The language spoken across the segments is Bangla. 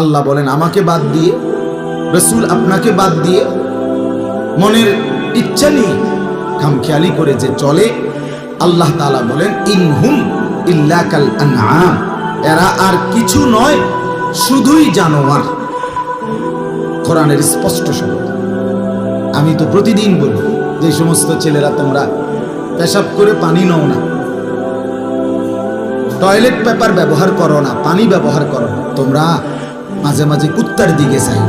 আল্লাহ বলেন, আমাকে বাদ দিয়ে, রসুল আপনাকে বাদ দিয়ে, মনের ইচ্ছা নিয়ে খামখেয়ালি করে যে চলে, আল্লাহ তাআলা বলেন ইনহুম ইল্লাকাল আনআম। এরা আর কিছু নয়, শুধুই জানোয়ার। কোরআনের স্পষ্ট শব্দ আমি তো প্রতিদিন বলি, যে সমস্ত ছেলেরা তোমরা পেশাব করে পানি নাও না, টয়লেট পেপার ব্যবহার করো না, পানি ব্যবহার করো না, তোমরা মাঝে মাঝে কুত্তার দিকে চাই।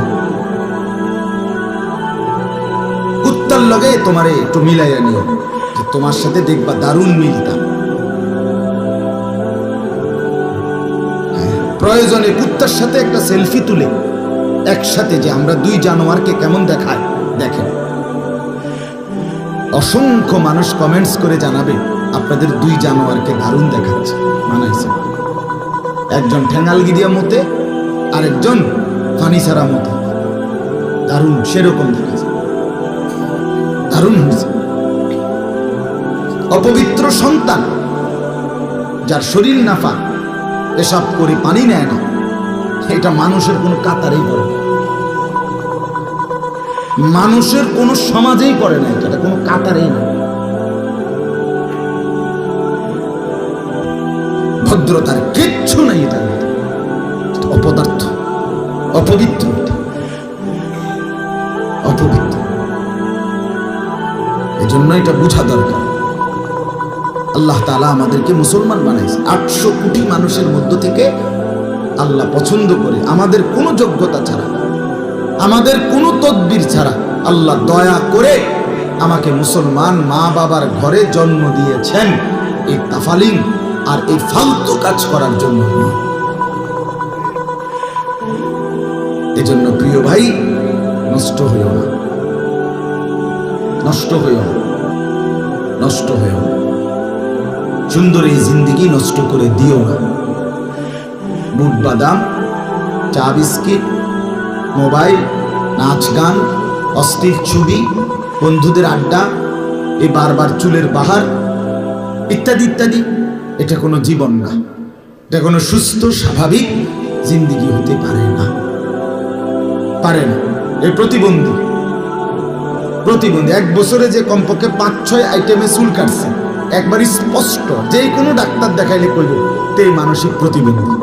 কুত্তার লগে তোমারে একটু মিলাইয়া নিও যে তোমার সাথে দেখবা দারুণ মিলতা। হ্যাঁ, প্রয়োজনে কুত্তার সাথে একটা সেলফি তুলে একসাথে যে আমরা দুই জানোয়ারকে কেমন দেখায় দেখেন। অসংখ্য মানুষ কমেন্টস করে জানাবে আপনাদের দুই জানোয়ারকে দারুণ দেখাচ্ছে মানাইছে একজন ঠেঙ্গালগি দিয়া মতে আরেকজন ফানি ছাড়া মতে। দারুণ, সেরকম দেখাচ্ছে দারুণ হয়েছে। অপবিত্র সন্তান, যার শরীর নাফা এসব করে পানি নেয় না, এটা মানুষের কোনো কাতারেই পড়ে না। মানুষের কোনো সমাজেই পড়ে না, এটা কোনো কাতারেই না। ভদ্রতার কিচ্ছু নাই এটা অপদার্থ, অপবিত্র। অপবিত্র এজন্য এটা বোঝা দরকার আল্লাহ তাআলা আমাদেরকে মুসলমান বানাইছে আটশো কোটি মানুষের মধ্য থেকে আল্লাহ পছন্দ করে আমাদের কোনো যোগ্যতা ছাড়া, আমাদের কোনো তদবির ছাড়া আল্লাহ দয়া করে আমাকে মুসলমান মা বাবার ঘরে জন্ম দিয়েছেন এই তাফালিং আর এই ফালতু কাজ করার জন্য নয়। এজন্য প্রিয় ভাই, নষ্ট হইও না। নষ্ট হইও না। নষ্ট হইও না। সুন্দর এই জিন্দিগি নষ্ট করে দিও না। বুট বাদাম, চা বিস্কিট, মোবাইল, নাচ গান, অস্থির ছবি, বন্ধুদের আড্ডা, এই বারবার চুলের বাহার ইত্যাদি ইত্যাদি, এটা কোনো জীবন না। এটা কোনো সুস্থ, স্বাভাবিক জিন্দিগি হতে পারে না। পারে না এই প্রতিবন্ধী। প্রতিবন্ধী, এক বছরে যে কমপক্ষে পাঁচ, ছয় আইটেমে চুল কাটছে, একবার স্পষ্ট যে কোনো ডাক্তার দেখাইলে কইব, তে মানসিক প্রতিবন্ধী।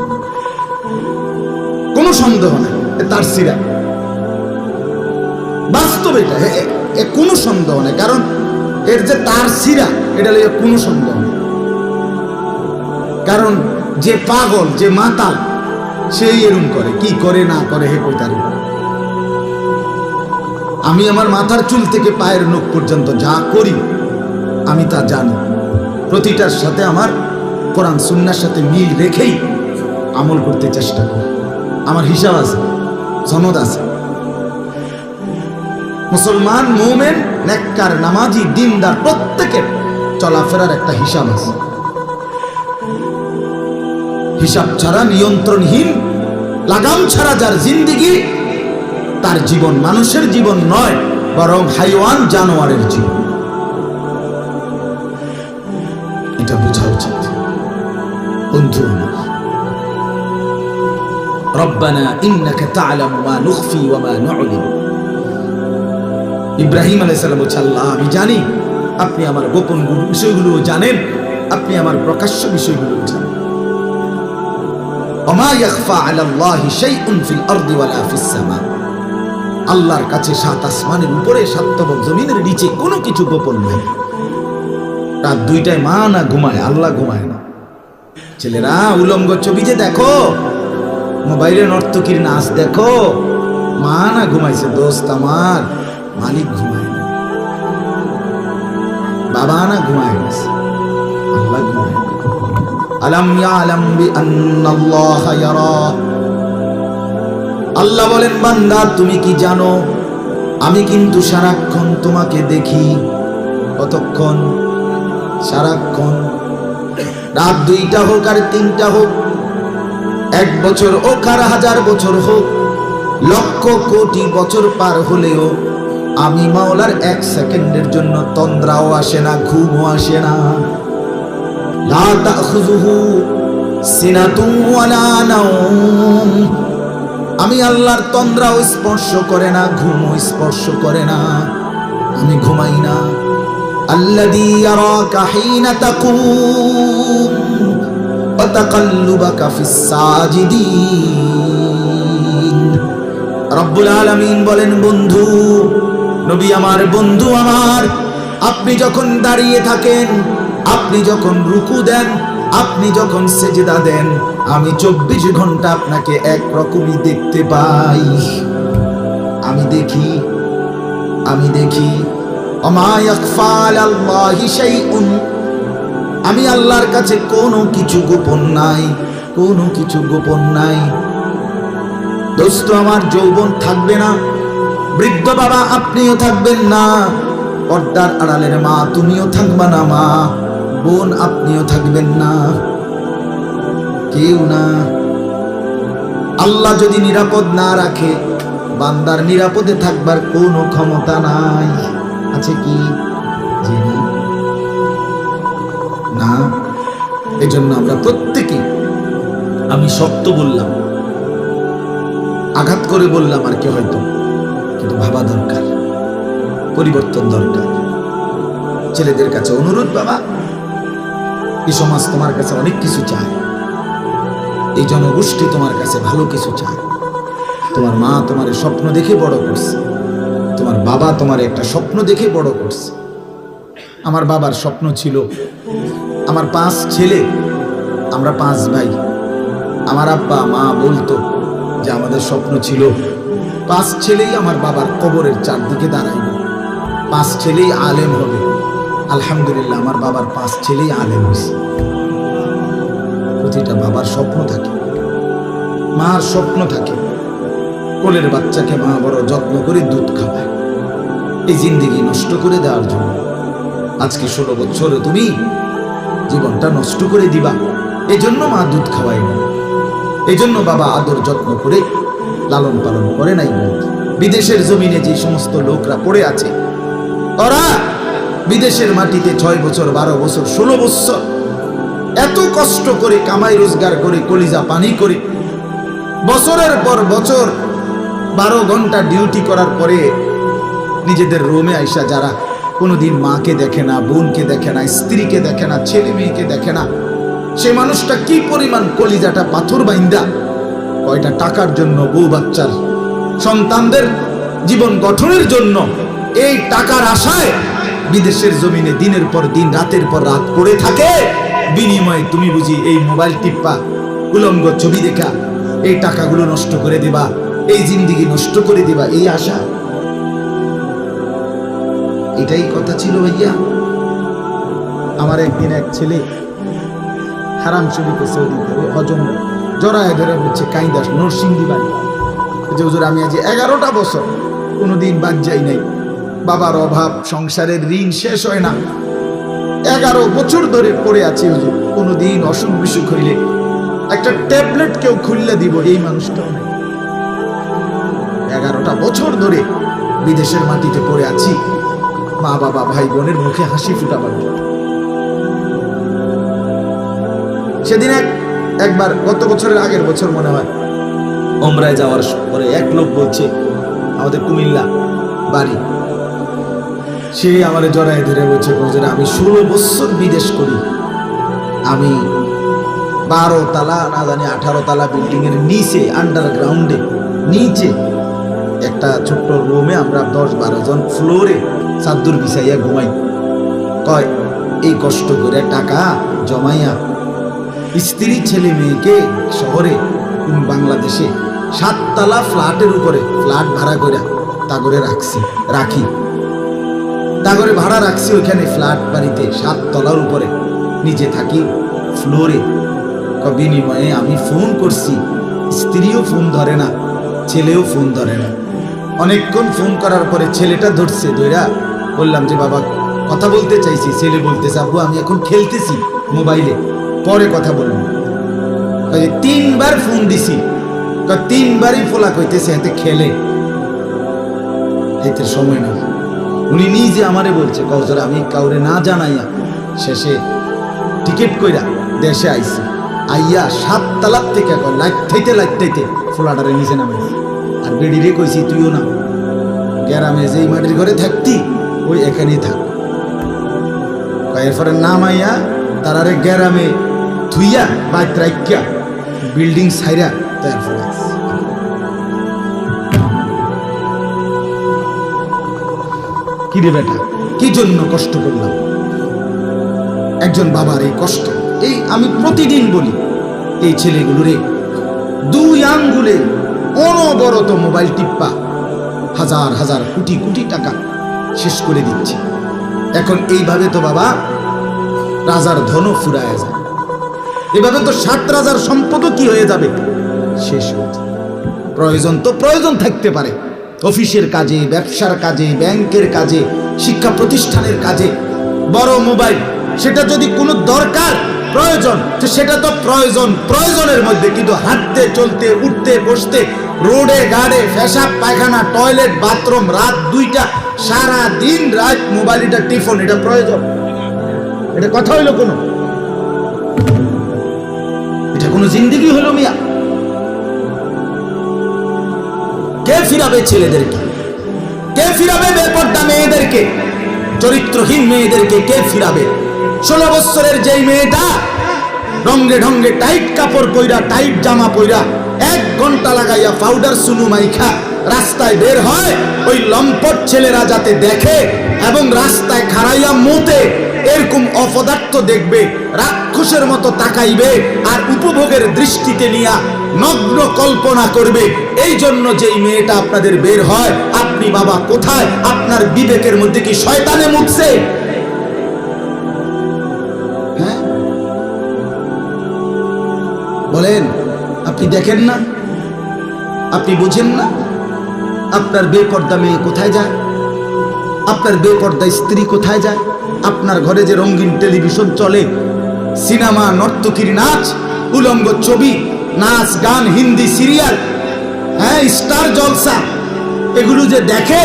কোনো সন্দেহ নাই তার সিরা বাস্তব এটা কোনো সন্দেহ নেই, কারণ এর যে তার সিরা এটা লইয়া কোনো সন্দেহ নেই। কারণ যে পাগল, যে মাতাল, সেই এরম করে, কি করে না করে, হে কইতারি আমি আমার মাথার চুল থেকে পায়ের নখ পর্যন্ত যা করি, আমি তা জানি। প্রতিটার সাথে আমার কোরআন সুন্নার সাথে মিল রেখেই আমল করতে চেষ্টা করি। আমার হিসাব আছে, সনদ আছে। মুসলমান, মোমেন, নেককার, নামাজি, দিনদার, প্রত্যেকের চলাফেরার একটা হিসাব আছে। হিসাব ছাড়া, নিয়ন্ত্রণহীন, লাগাম ছাড়া যার জিন্দিগি তার জীবন মানুষের জীবন নয়, বরং হাইওয়ান জানোয়ারের জীবন। এটা বোঝা উচিত। বন্ধু ইব্রাহিম আল্লাহ, আমি জানি, আপনি আমার গোপন বিষয়গুলো জানেন, আপনি আমার প্রকাশ্য বিষয়গুলো জানেন। আরদি ওয়ালা ফিস সামা। আল্লাহর কাছে সাত আসমানের উপরে সাতবক জমিনের নিচে কোনো কিছু গোপন নাই। রাত দুইটায় মা না ঘুমায়, আল্লাহ ঘুমায় না। ছেলেরা, উলঙ্গ ছবি যে দেখো মোবাইলে নর্তকীর নাচ দেখো, মা না ঘুমাইছে, দোস্ত আমার, মালিক ঘুমায় না। বাবা না ঘুমায় গেছে আল্লাহ ঘুমায়। আলাম ইয়ালাম বিআন্নাল্লাহা ইয়ারা। আল্লাহ বলেন, বান্দা, তুমি কি জানো? আমি কিন্তু সারাক্ষণ তোমাকে দেখি। কতক্ষণ? সারাক্ষণ। রাত দুইটা হোক আর তিনটা হোক, এক বছর হোক আর হাজার বছর হোক, লক্ষ কোটি বছর পার হলেও আমি মাওলার এক সেকেন্ডের জন্য তন্দ্রাও আসে না, ঘুমও আসে না। লা ওয়ালা আমি আল্লাহর তন্দ্রাও স্পর্শ করে না, ঘুমও স্পর্শ করে না। আমি ঘুমাই না। বলেন, বন্ধু, নবী আমার, বন্ধু আমার, আপনি যখন দাঁড়িয়ে থাকেন, আপনি যখন রুকু দেন আপনি যখন সেজদা দেন, আমি চব্বিশ ঘণ্টা আপনাকে একরকমই দেখতে পাই। আমি দেখি আমি দেখি। আমি আল্লাহর কাছে কোনো কিছু গোপন নাই, কোনো কিছু গোপন নাই। দোস্ত, আমার যৌবন থাকবে না। বৃদ্ধ বাবা, আপনিও থাকবেন না। পর্দার আড়ালের মা, তুমিও থাকবা না, মা। বোন আপনিও থাকবেন না। কেউ না। আল্লাহ যদি নিরাপদ না রাখে, বান্দার নিরাপদে থাকবার কোনো ক্ষমতা নাই। আছে কি। না। এজন্য আমরা প্রত্যেকে, আমি শক্ত বললাম, আঘাত করে বললাম আর কি হয়তো, কিন্তু ভাবা দরকার, পরিবর্তন দরকার। ছেলেদের কাছে অনুরোধ বাবা এই সমাজ তোমার কাছে অনেক কিছু চায়। এই জনগোষ্ঠী তোমার কাছে ভালো কিছু চায়। তোমার মা তোমার স্বপ্ন দেখে বড় করছে। তোমার বাবা তোমার একটা স্বপ্ন দেখে বড় করছে। আমার বাবার স্বপ্ন ছিল, আমার পাঁচ ছেলে, আমরা পাঁচ ভাই। আমার আব্বা, মা বলতো যে আমাদের স্বপ্ন ছিল, পাঁচ ছেলেই আমার বাবার কবরের চারদিকে দাঁড়াইবে। পাঁচ ছেলেই আলেম হবে। আলহামদুলিল্লাহ, আমার বাবার পাঁচ ছেলেই আলেম হয়েছে। প্রতিটা বাবার স্বপ্ন থাকে। মার স্বপ্ন থাকে। কোলের বাচ্চাকে মা বড় যত্ন করে দুধ খাওয়ায়। এই জিন্দিগি নষ্ট করে দেওয়ার জন্য। আজকে ষোলো বছরে তুমি জীবনটা নষ্ট করে দিবা। এজন্য মা দুধ খাওয়াই না। এজন্য বাবা আদর যত্ন করে লালন পালন করে নাই। বিদেশের জমিনে যে সমস্ত লোকরা পড়ে আছে, ওরা বিদেশের মাটিতে ছয় বছর, বারো বছর, ষোলো বছর এত কষ্ট করে, কামাই রোজগার করে, কলিজা পানি করে, বছরের পর বছর বারো ঘণ্টা ডিউটি করার পরে নিজেদের রোমে আইসা যারা কোনোদিন মাকে দেখে না, বোনকে দেখে না, স্ত্রীকে দেখে না, ছেলে মেয়েকে দেখে না, সে মানুষটা কি পরিমাণ কলিজাটা পাথর বাইন্দা? কয়টা টাকার জন্য বউ বাচ্চার সন্তানদের জীবন গঠনের জন্য এই টাকার আশায় বিদেশের জমিনে দিনের পর দিন, রাতের পর রাত পড়ে থাকে। বিনিময়ে তুমি বুঝি এই মোবাইল টিপ্পা, উলঙ্গ ছবি দেখা, এই টাকাগুলো নষ্ট করে দিবা, এই জিন্দিগি নষ্ট করে দিবা, এই আশা। এটাই কথা ছিল ভাইয়া। আমার একদিন এক ছেলে হারাম শরীফে হজম জড়ায় ধরে হচ্ছে কাইদাস নরসিংদী বাড়ি। যে হুজুর, আমি আজ এগারোটা বছর কোনোদিন বাদ যাই নাই। বাবার অভাব, সংসারের ঋণ শেষ হয় না। এগারো বছর ধরে পড়ে আছি হুজুর, কোনোদিন অসুখ বিসুখ হইলে। একটা ট্যাবলেট কেউ খুললে দিব, এই মানুষটাও নেই এগারোটা বছর ধরে বিদেশের মাটিতে পড়ে আছি। মা, বাবা, ভাই, বোনের মুখে হাসি ফুটাবার। সেদিন এক, একবার, গত বছরের আগের বছর মনে হয়, ওমরায় যাওয়ার পরে এক লোক বলছে, আমাদের কুমিল্লা বাড়ি। সে আমার জড়ায় ধরে বলছে হুজুর আমি ষোলো বছর বিদেশ করি। আমি বারো তালা, না জানি আঠারো তালা বিল্ডিং এর নিচে আন্ডারগ্রাউন্ডে নিচে একটা ছোট্ট রুমে আমরা দশ বারো জন ফ্লোরে চাদ্দুর বিছাইয়া ঘুমাই। কয়, এই কষ্ট করে টাকা জমাইয়া স্ত্রী ছেলে মেয়েকে শহরে বাংলাদেশে সাততলা ফ্ল্যাটের উপরে ফ্ল্যাট ভাড়া করে তা করে রাখছি, রাখি। করে ভাড়া রাখছি, ওইখানে ফ্ল্যাট বাড়িতে, সাত তলার উপরে। নিজে থাকি ফ্লোরে বিনিময়ে আমি ফোন করছি, স্ত্রীও ফোন ধরে না, ছেলেও ফোন ধরে না। অনেকক্ষণ ফোন করার পরে ছেলেটা ধরছে দইরা বললাম যে, বাবা, কথা বলতে চাইছি, ছেলে বলতেছে, আব্বু, আমি এখন খেলতেছি মোবাইলে পরে কথা কয়, তিনবার ফোন দিছি। তিনবারই ফোলা কইতেছে, এতে খেলে। এতে সময় না উনি নিজে আমারে বলছে কজর আমি কাউরে না জানাইয়া শেষে টিকিট কইরা দেশে আইছি। আইয়া সাত তালাক থেকে কয় লাইটাইতে লাইটাইতে ফোলাটারে নিচে নামাইছে। আর বেডিরে কইছি, তুইও না গ্যারামে যেই মাটির ঘরে থাকতি, ওই এখানেই থাক। এরপরে নাম আইয়া তারারে গ্যারামে থুইয়া বাইক রাইকা বিল্ডিং সাইরা তারপরে কি রে বেটা? কি জন্য কষ্ট করলাম? একজন বাবার এই কষ্ট, এই আমি প্রতিদিন বলি, এই ছেলেগুলোরে দুই আঙ্গুলে অনবরত মোবাইল টিপ্পা, হাজার হাজার কোটি কোটি টাকা শেষ করে দিচ্ছে। এখন এইভাবে তো বাবা রাজার ধনও ফুরায় যায়। এভাবে তো সাত রাজার সম্পদও কি হয়ে যাবে? শেষ হয়ে প্রয়োজন তো প্রয়োজন থাকতে পারে। অফিসের কাজে, ব্যবসার কাজে, ব্যাংকের কাজে, শিক্ষা প্রতিষ্ঠানের কাজে। বড় মোবাইল, সেটা যদি কোনো দরকার, প্রয়োজন সেটা তো প্রয়োজন, প্রয়োজনের মধ্যে। কিন্তু হাঁটতে, চলতে, উঠতে, বসতে, রোডে গাড়ে পেশাব পায়খানা, টয়লেট, বাথরুম, রাত দুইটা, সারা দিন রাত মোবাইল, এটা টিফোন, এটা প্রয়োজন। এটা কথা হইল কোনো? এটা কোনো জিন্দিগি হলো মিয়া? কে ফিরাবে ছেলেদেরকে? কে ফিরাবে বেপর্দা মেয়েদেরকে? চরিত্রহীন মেয়েদেরকে কে ফিরাবে? ষোলো বছরের যেই মেয়েটা রঙ্গে ঢঙ্গে টাইট কাপড় পইরা, টাইট জামা পইরা, এক ঘণ্টা লাগাইয়া পাউডার সুনু মাইখা রাস্তায় বের হয়, ওই লম্পট ছেলেরা যাতে দেখে এবং রাস্তায় খাড়াইয়া মোতে এরকম অপদার্থ দেখবে, রাক্ষসের মতো তাকাইবে আর উপভোগের দৃষ্টিতে নিয়া নগ্ন কল্পনা করবে। এই জন্য যেই মেয়েটা আপনাদের বের হয়, আপনি বাবা কোথায়? আপনার বিবেকের মধ্যে কি শয়তানে মুখছে হ্যাঁ? বলেন, আপনি দেখেন না? আপনি বুঝেন না? আপনার বেপর্দা মেয়ে কোথায় যায়? আপনার বেপর্দা স্ত্রী কোথায় যায়? আপনার ঘরে যে রঙিন টেলিভিশন চলে, সিনেমা, নর্তকীর নাচ, উলঙ্গ ছবি, নাচ, গান, হিন্দি সিরিয়াল হ্যাঁ স্টার জলসা, এগুলো যে দেখে,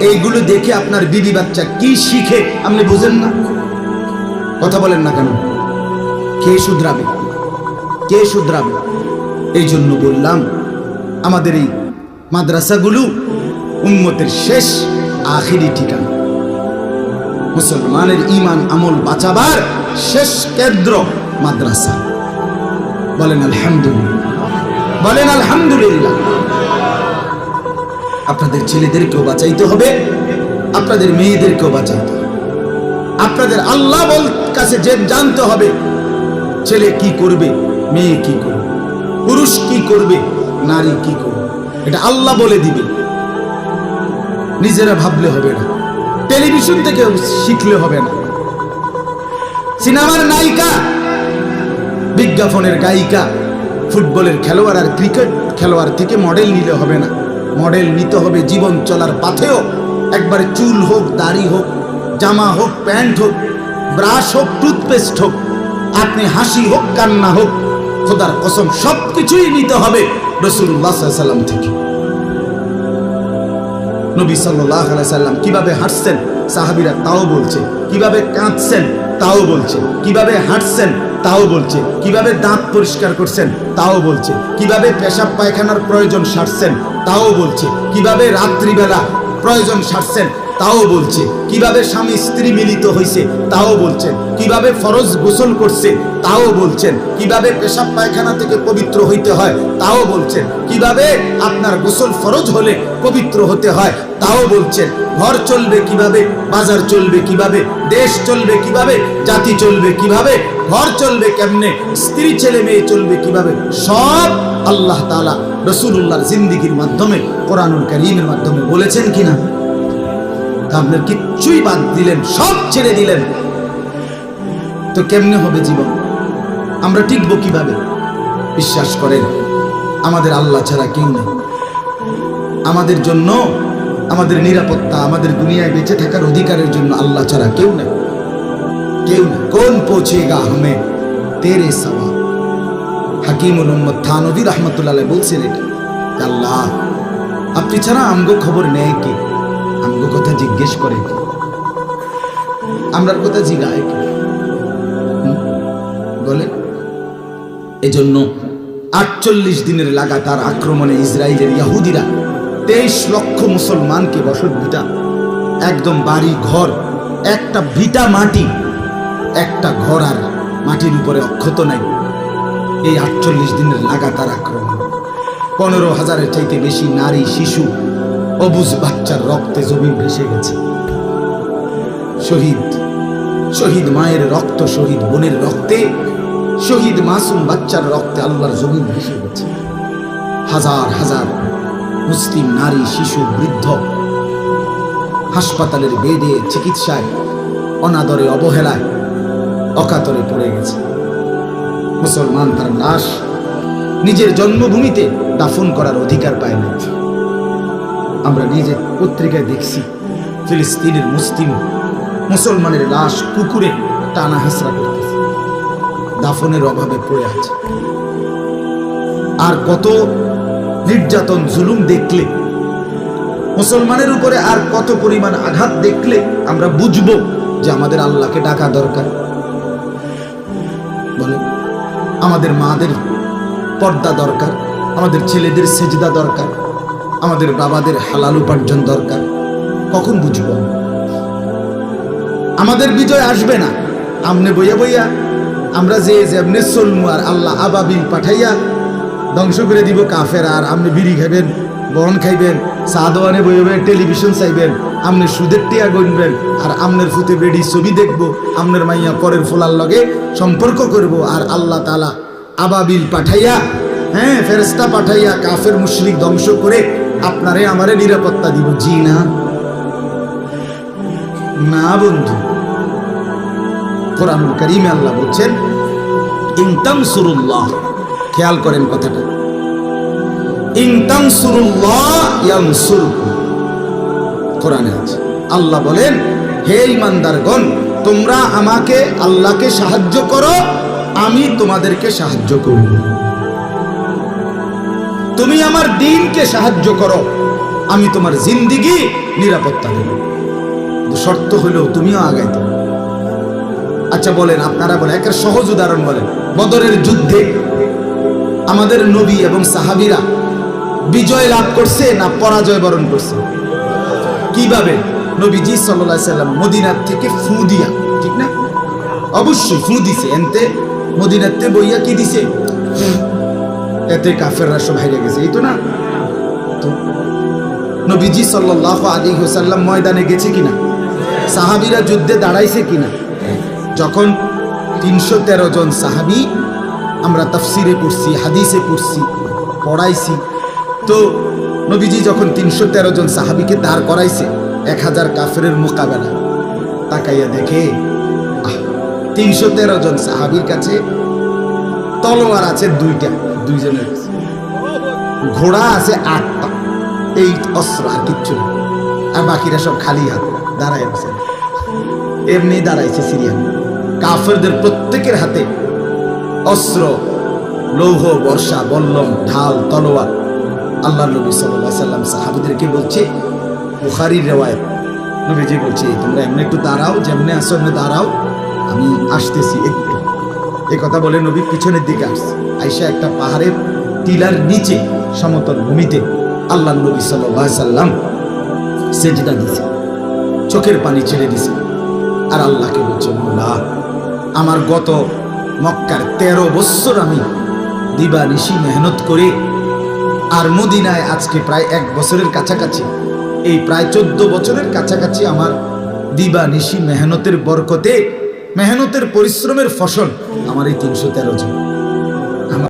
এইগুলো দেখে আপনার বিবি বাচ্চা কি শিখে, আপনি বুঝেন না। কথা বলেন না কেন? কে শুধরাবে? কে শুধরাবে? এই জন্য বললাম, আমাদের এই মাদ্রাসাগুলো উন্মতের শেষ আখিরি ঠিকানা মুসলমানের ইমান আমল বাঁচাবার শেষ কেন্দ্র মাদ্রাসা। বলেন আলহামদুলিল্লাহ। বলেন আলহামদুলিল্লাহ। আপনাদের ছেলেদেরকেও বাঁচাইতে হবে, আপনাদের মেয়েদেরকেও বাঁচাইতে হবে। আপনাদের আল্লাহ বল কাছে যে জানতে হবে, ছেলে কি করবে, মেয়ে কি করবে, পুরুষ কি করবে, নারী কি করবে। এটা আল্লাহ বলে দিবে। নিজেরা ভাবলে হবে না। টেলিভিশন থেকে শিখলে হবে না। সিনেমার নায়িকা, বিজ্ঞাপনের গায়িকা, ফুটবলের খেলোয়াড় আর ক্রিকেট খেলোয়াড় থেকে মডেল নিলে হবে না। মডেল নিতে হবে জীবন চলার পাথেও। একবারে চুল হোক, দাড়ি হোক, জামা হোক, প্যান্ট হোক, ব্রাশ হোক, টুথপেস্ট হোক, আপনি হাসি হোক, কান্না হোক, খোদার কসম সব কিছুই নিতে হবে রসুল্লাহ সাল্লাম থেকে। নবী সাল্লাহ সাল্লাম কীভাবে হাঁটছেন, সাহাবিরা তাও বলছে। কীভাবে কাঁদছেন, তাও বলছে। কীভাবে হাঁটছেন, তাও বলছে। কীভাবে দাঁত পরিষ্কার করছেন, তাও বলছে। কীভাবে পেশাব পায়খানার প্রয়োজন সারছেন, তাও বলছে। কীভাবে রাত্রিবেলা প্রয়োজন সারছেন তাও বলছে, কীভাবে স্বামী স্ত্রী মিলিত হয়েছে তাও বলছেন, কীভাবে ফরজ গোসল করছে তাও বলছেন, কীভাবে পেশাব পায়খানা থেকে পবিত্র হইতে হয় তাও বলছেন, কীভাবে আপনার গোসল ফরজ হলে পবিত্র হতে হয় তাও বলছেন, ঘর চলবে কীভাবে, বাজার চলবে কীভাবে, দেশ চলবে কীভাবে, জাতি চলবে কীভাবে, ঘর চলবে কেমনে, স্ত্রী, ছেলে, মেয়ে চলবে কীভাবে, সব আল্লাহ তালা রসুল্লাহর জিন্দিগির মাধ্যমে কোরআনুল করিমের মাধ্যমে বলেছেন কিনা? আপনার কিচ্ছুই বাদ দিলেন, সব ছেড়ে দিলেন। তো কেমনে হবে জীবন? আমরা টিকবো কীভাবে? বিশ্বাস করেন, আমাদের আল্লাহ ছাড়া কেউ নেই। আমাদের জন্য, আমাদের নিরাপত্তা, আমাদের দুনিয়ায় বেঁচে থাকার অধিকারের জন্য আল্লাহ ছাড়া কেউ নেই। কেউ কোন পৌঁছেগা হামে? তেরে সওয়া হাকিমুল উম্মদ থানবী রহমতুল্লাহ বলছেন এটা। আল্লাহ, আপনি ছাড়া আমগো খবর নেয় কে? কথা জিজ্ঞেস করে। কে আমরার কথা জিগায়? বলেন এজন্য আটচল্লিশ দিনের লাগাতার আক্রমণে ইসরায়েলের ইয়াহুদিরা তেইশ লক্ষ মুসলমানকে বসত ভিটা একদম বাড়ি ঘর, একটা ভিটা মাটি, একটা ঘর আর মাটির উপরে অক্ষত নাই। এই আটচল্লিশ দিনের লাগাতার আক্রমণ, পনেরো হাজারের চাইতে বেশি নারী, শিশু অবুজ বাচ্চার রক্তে জমিন ভেসে গেছে। শহীদ শহীদ মায়ের রক্ত, শহীদ বোনের রক্তে, শহীদ মাসুম বাচ্চার রক্তে আল্লাহর জমিন ভেসে গেছে। হাজার হাজার মুসলিম নারী, শিশু, বৃদ্ধ হাসপাতালের বেডে, চিকিৎসায়, অনাদরে, অবহেলায় অকাতরে পড়ে গেছে। মুসলমান তার লাশ নিজের জন্মভূমিতে দাফন করার অধিকার পায় না আমরা নিজে পত্রিকায় দেখছি, ফিলিস্তিনের মুসলিম, মুসলমানের লাশ কুকুরে টানা হেসরা করতেছে, দাফনের অভাবে পড়ে আছে। আর কত নির্যাতন, জুলুম দেখলে, মুসলমানের উপরে আর কত পরিমাণ আঘাত দেখলে আমরা বুঝব যে আমাদের আল্লাহকে ডাকা দরকার। বলে আমাদের মাদের পর্দা দরকার, আমাদের ছেলেদের সেজদা দরকার আমাদের বাবাদের হালাল উপার্জন দরকার কখন বুঝব? আমাদের বিজয় আসবে না আমনে বইয়া বইয়া আমরা যে যেমনে চলমু আর আল্লাহ আবাবিল পাঠাইয়া ধ্বংস করে দিব কাফের, আর আপনি বিড়ি খাইবেন বহন খাইবেন চা দোয়ানে বইবেন, টেলিভিশন চাইবেন আপনি সুদের টিয়া গণবেন আর আমনের ফুতে বেডি ছবি দেখব, আমনের মাইয়া পরের ফোলার লগে সম্পর্ক করব, আর আল্লাহ তালা আবাবিল পাঠাইয়া হ্যাঁ ফেরেস্তা পাঠাইয়া কাফের মুশরিক ধ্বংস করে আপনারে আমারে নিরাপত্তা দিব, জি না? না, বন্ধু। কোরআনুল করিমে আল্লাহ বলছেন ইনতাম সুরুল্লাহ খেয়াল করেন কথাটা। ইনতাম সুরুল্লাহ কোরআনে আছে। আল্লাহ বলেন, হে ইমানদারগণ তোমরা আমাকে আল্লাহকে সাহায্য করো, আমি তোমাদেরকে সাহায্য করব। তুমি আমার দিনকে সাহায্য করো। আমি তোমার জিন্দিগি নিরাপত্তা দেব। শর্ত হইলেও তুমিও আগাইতে। আচ্ছা বলেন, আপনারা বলেন একটা সহজ উদাহরণ বলেন। বদরের যুদ্ধে আমাদের নবী এবং সাহাবিরা বিজয় লাভ করছে না পরাজয় বরণ করছে? কীভাবে? নবীজি সাল্লাহ সাল্লাম মদিনার থেকে ফু দিয়া, ঠিক না? অবশ্যই ফু দিছে। এনতে মদিনাতে বইয়া কি দিছে? এতে কাফেররা সব হারিয়ে গেছে। এই তো না? নবীজি সাল্লাহ আলী হোসাল্লাম ময়দানে গেছে কিনা? সাহাবিরা যুদ্ধে দাঁড়াইছে কিনা? যখন তিনশো তেরো জন সাহাবি আমরা তাফসিরে পড়ছি, হাদিসে পড়ছি, পড়াইছি, তো নবীজি যখন তিনশো তেরো জন সাহাবিকে দাঁড় করাইছে, এক হাজার কাফেরের মোকাবেলা, তাকাইয়া দেখে তিনশো তেরো জন সাহাবির কাছে তলোয়ার আছে দুইটা। দুইজনের। ঘোড়া আছে আটটা এই অস্ত্র, আর কিচ্ছু না। আর বাকিরা সব খালি হাত, দাঁড়ায় আছে। এমনি দাঁড়াইছে সিরিয়ান। কাফেরদের প্রত্যেকের হাতে অস্ত্র, লৌহ, বর্ষা, বল্লম, ঢাল, তলোয়ার। আল্লাহ নবী সাল্লাম সাহাবিদেরকে বলছে, বুখারির রেওয়ায়ত, নবীজি বলছে, তোমরা এমনি একটু দাঁড়াও, যেমনি আসো দাঁড়াও। আমি আসতেছি একটু। এই কথা বলে নবী পিছনের দিকে আসছে। আইসা একটা পাহাড়ের টিলার নিচে সমতল ভূমিতে আল্লাহ নবী সাল্লাম সেজদা দিছে। চোখের পানি ছেড়ে দিছে। আর আল্লাহকে বলছে, মোলা, আমার গত মক্কার তেরো বছর আমি দিবা নিশি মেহনত করে আর মদিনায় আজকে প্রায় এক বছরের কাছাকাছি, এই প্রায় চোদ্দ বছরের কাছাকাছি আমার দিবা নিশি মেহনতের বরকতে মেহনতের পরিশ্রমের ফসল। আমার এই তিনশো তেরো জন।